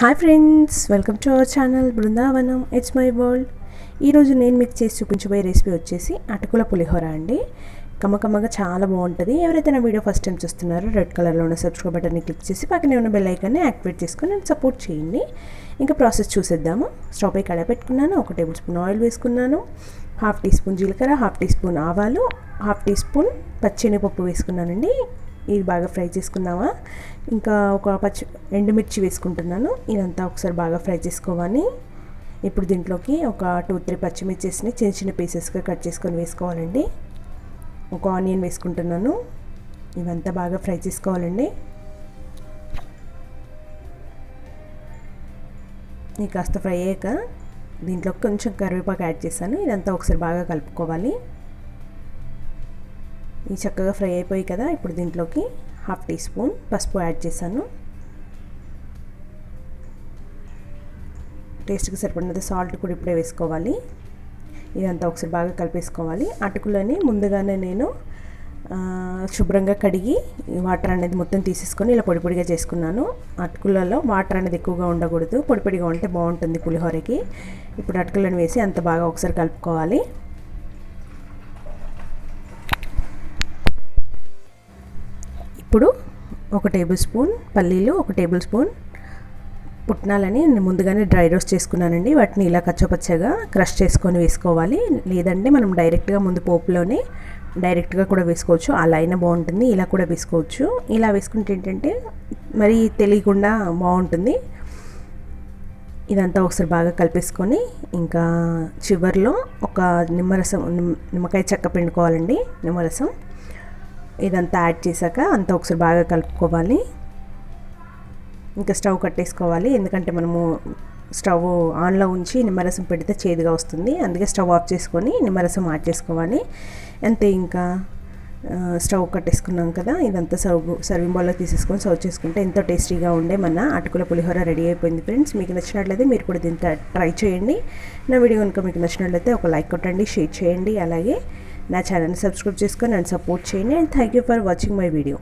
Hi friends welcome to our channel Brindavanam it's my world ఈరోజు నేను మీకు చేసి చూపించబోయే రెసిపీ వచ్చేసి అటుకుల పులిహోర అండి. కమ్మకమ్మగా చాలా బాగుంటుంది. ఎవరైతే నా వీడియో ఫస్ట్ టైం చూస్తున్నారో రెడ్ కలర్లో ఉన్న సబ్స్క్రైబ్ బటన్ని క్లిక్ చేసి పక్కనే ఉన్న బెల్ ఐకాన్ని యాక్టివేట్ చేసుకొని నన్ను సపోర్ట్ చేయండి. ఇంకా ప్రాసెస్ చూసేద్దాము. స్టవ్ పై కడ పెట్టుకున్నాను. ఒక టేబుల్ స్పూన్ ఆయిల్ వేసుకున్నాను. హాఫ్ టీ స్పూన్ జీలకర్ర హాఫ్ టీ స్పూన్ ఆవాలు హాఫ్ టీ స్పూన్ పచ్చెనిపప్పు వేసుకున్నానండి. ఇది బాగా ఫ్రై చేసుకున్నావా? ఇంకా ఒక పచ్చి ఎండుమిర్చి వేసుకుంటున్నాను. ఇదంతా ఒకసారి బాగా ఫ్రై చేసుకోవాలి. ఇప్పుడు దీంట్లోకి ఒక టూ త్రీ పచ్చిమిర్చిని చిన్న చిన్న పీసెస్గా కట్ చేసుకొని వేసుకోవాలండి. ఒక ఆనియన్ వేసుకుంటున్నాను. ఇవంతా బాగా ఫ్రై చేసుకోవాలండి. ఇది కాస్త ఫ్రై అయ్యాక దీంట్లో కొంచెం కరివేపాకు యాడ్ చేశాను. ఇదంతా ఒకసారి బాగా కలుపుకోవాలి. ఈ చక్కగా ఫ్రై అయిపోయి కదా ఇప్పుడు దీంట్లోకి హాఫ్ టీ స్పూన్ పసుపు యాడ్ చేశాను. టేస్ట్కి సరిపడినంత సాల్ట్ కూడా ఇప్పుడే వేసుకోవాలి. ఇదంతా ఒకసారి బాగా కలిపేసుకోవాలి. అటుకులని ముందుగానే నేను శుభ్రంగా కడిగి వాటర్ అనేది మొత్తం తీసేసుకొని ఇలా పొడి పొడిగా చేసుకున్నాను. అటుకులలో వాటర్ అనేది ఎక్కువగా ఉండకూడదు. పొడి పొడిగా ఉంటే బాగుంటుంది పులిహోరకి. ఇప్పుడు అటుకులను వేసి అంత బాగా ఒకసారి కలుపుకోవాలి. ఇప్పుడు ఒక టేబుల్ స్పూన్ పల్లీలు ఒక టేబుల్ స్పూన్ పుట్నాలని నేను ముందుగానే డ్రై రోస్ట్ చేసుకున్నానండి. వాటిని ఇలా కచ్చపచ్చగా క్రష్ చేసుకొని వేసుకోవాలి. లేదంటే మనం డైరెక్ట్గా ముందు పోపులోనే డైరెక్ట్గా కూడా వేసుకోవచ్చు. అలా అయినా బాగుంటుంది ఇలా కూడా వేసుకోవచ్చు. ఇలా వేసుకుంటే ఏంటంటే మరి తెలియకుండా బాగుంటుంది. ఇదంతా ఒకసారి బాగా కలిపేసుకొని ఇంకా చివరిలో ఒక నిమ్మరసం నిమ్మకాయ చెక్క పిండుకోవాలండి. నిమ్మరసం. ఇదంతా యాడ్ చేశాక అంతా ఒకసారి బాగా కలుపుకోవాలి. ఇంకా స్టవ్ కట్టేసుకోవాలి. ఎందుకంటే మనము స్టవ్ ఆన్లో ఉంచి నిమ్మరసం పెడితే చేదుగా వస్తుంది. అందుకే స్టవ్ ఆఫ్ చేసుకొని నిమ్మరసం యాడ్ చేసుకోవాలి అంతే ఇంకా స్టవ్ కట్టేసుకున్నాం కదా. ఇదంతా సర్వ్ సర్వింగ్ బౌల్లో తీసేసుకొని సర్వ్ చేసుకుంటే ఎంతో టేస్టీగా ఉండే మన అటుకుల పులిహోర రెడీ అయిపోయింది ఫ్రెండ్స్. మీకు నచ్చినట్లయితే మీరు కూడా దీంతో ట్రై చేయండి. నా వీడియో కనుక మీకు నచ్చినట్లయితే ఒక లైక్ కొట్టండి షేర్ చేయండి. అలాగే నా ఛానల్ని సబ్స్క్రైబ్ చేసుకొని నన్ను సపోర్ట్ చేయండి and thank you for watching my video